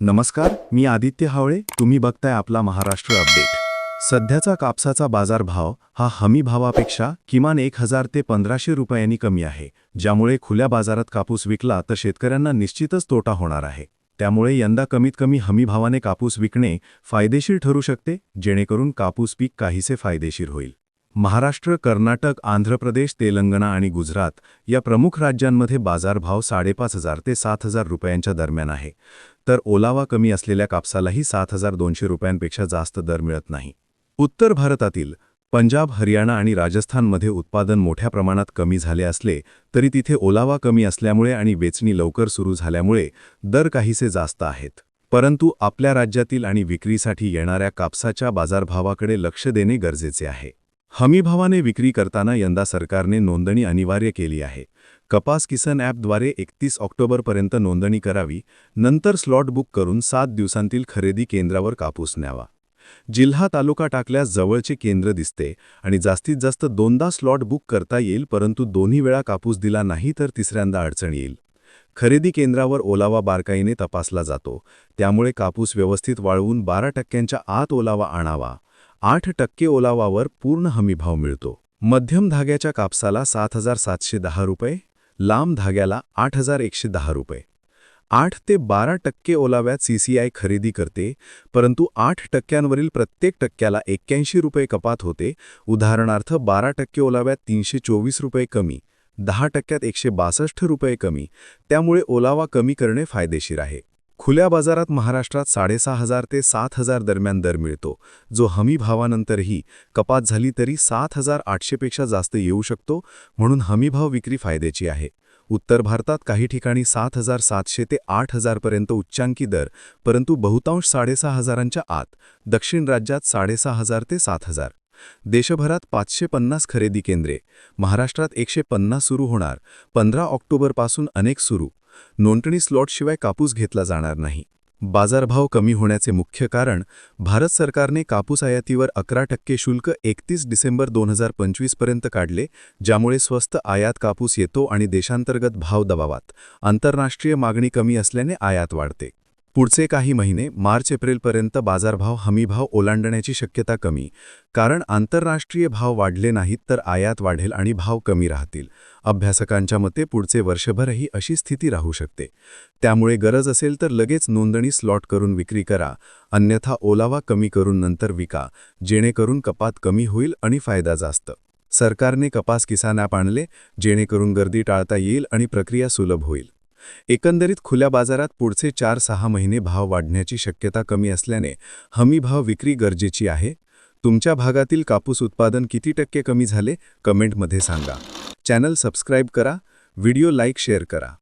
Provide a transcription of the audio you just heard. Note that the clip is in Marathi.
नमस्कार मी आदित्य हावळे. तुम्ही बघताय आपला महाराष्ट्र अपडेट. सध्याचा कापसाचा बाजारभाव हा हमी भावापेक्षा किमान एक हजार ते पंधराशे रुपयांनी कमी आहे. ज्यामुळे खुल्या बाजारात कापूस विकला तर शेतकऱ्यांना निश्चितच तोटा होणार आहे. त्यामुळे यंदा कमीत कमी हमी भावाने कापूस विकणे फायदेशीर ठरू शकते जेणेकरून कापूस पीक काहीसे फायदेशीर होईल. महाराष्ट्र कर्नाटक आंध्र प्रदेश तेलंगणा आणि गुजरात या प्रमुख राज्यांमध्ये बाजारभाव साडेपाच हजार ते सात हजार रुपयांच्या दरम्यान आहे. तर ओलावा कमी असलेल्या कापसालाही सात हजार दोनशे रुपयांपेक्षा जास्त दर मिळत नाही. उत्तर भारतातील पंजाब हरियाणा आणि राजस्थानमध्ये उत्पादन मोठ्या प्रमाणात कमी झाले असले तरी तिथे ओलावा कमी असल्यामुळे आणि वेचणी लवकर सुरू झाल्यामुळे दर काहीसे जास्त आहेत. परंतु आपल्या राज्यातील आणि विक्रीसाठी येणाऱ्या कापसाच्या बाजारभावाकडे लक्ष देणे गरजेचे आहे. हमीभावाने विक्री करताना यंदा सरकारने नोंदणी अनिवार्य केली आहे. कपास किसन ॲपद्वारे एकतीस ऑक्टोबरपर्यंत नोंदणी करावी नंतर स्लॉट बुक करून सात दिवसांतील खरेदी केंद्रावर कापूस न्यावा. जिल्हा तालुका टाकल्यास जवळचे केंद्र दिसते आणि जास्तीत जास्त दोनदा स्लॉट बुक करता येईल परंतु दोन्ही वेळा कापूस दिला नाही तर तिसऱ्यांदा अडचण येईल. खरेदी केंद्रावर ओलावा बारकाईने तपासला जातो त्यामुळे कापूस व्यवस्थित वाळवून बारा टक्क्यांच्या आत ओलावा आणावा. आठ टक्के ओलावावर पूर्ण हमीभाव मिळतो. मध्यम धाग्याच्या कापसाला सात हजार सातशे दहा रुपये लांब धाग्याला आठ हजार एकशे दहा रुपये. आठ ते बारा टक्के ओलाव्यात सीसीआय खरेदी करते परंतु आठ टक्क्यांवरील प्रत्येक टक्क्याला एक्क्याऐंशी रुपये कपात होते. उदाहरणार्थ बारा टक्के ओलाव्यात तीनशे चोवीस रुपये कमी दहा टक्क्यात एकशे बासष्ट रुपये कमी. त्यामुळे ओलावा कमी करणे फायदेशीर आहे. खुल्या बाजारात महाराष्ट्रात साडेसहा हजार ते सात हजार दरम्यान दर मिळतो जो हमी भावानंतरही कपात झाली तरी सात हजार आठशेपेक्षा जास्त येऊ शकतो म्हणून हमीभाव विक्री फायद्याची आहे. उत्तर भारतात काही ठिकाणी सात हजार सातशे ते आठ हजारपर्यंत उच्चांकी दर परंतु बहुतांश साडेसहा हजारांच्या आत दक्षिण राज्यात साडेसहा हजार ते सात हजार. देशभरात पाचशे पन्नास खरेदी केंद्रे महाराष्ट्रात एकशे पन्नास सुरू होणार पंधरा ऑक्टोबरपासून अनेक सुरू. नोंदणी स्लॉटशिवाय कापूस घेतला जाणार नाही. बाजारभाव कमी होण्याचे मुख्य कारण भारत सरकारने कापूस आयातीवर अकरा टक्के शुल्क एकतीस डिसेंबर दोन हजार काढले ज्यामुळे स्वस्त आयात कापूस येतो आणि देशांतर्गत भाव दबावात. आंतरराष्ट्रीय मागणी कमी असल्याने आयात वाढते. पुढचे काही महिने मार्च एप्रिलपर्यंत बाजारभाव हमीभाव ओलांडण्याची शक्यता कमी. कारण आंतरराष्ट्रीय भाव वाढले नाहीत तर आयात वाढेल आणि भाव कमी राहतील. अभ्यासकांच्या मते पुढचे वर्षभरही अशी स्थिती राहू शकते. त्यामुळे गरज असेल तर लगेच नोंदणी स्लॉट करून विक्री करा. अन्यथा ओलावा कमी करून नंतर विका. जेणेकरून कपात कमी होईल आणि फायदा जास्त. सरकारने कपास किसान ॲप आणले जेणेकरून गर्दी टाळता येईल आणि प्रक्रिया सुलभ होईल. एकंदरीत खुल्या बाजारात पुढचे चार सहा महिने भाव वाढण्याची शक्यता कमी असल्याने हमी भाव विक्री गरजेची आहे. तुमच्या भागातील कापूस उत्पादन किती टक्के कमी झाले? कमेंटमध्ये सांगा. चॅनल सबस्क्राईब करा. व्हिडिओ लाईक शेअर करा.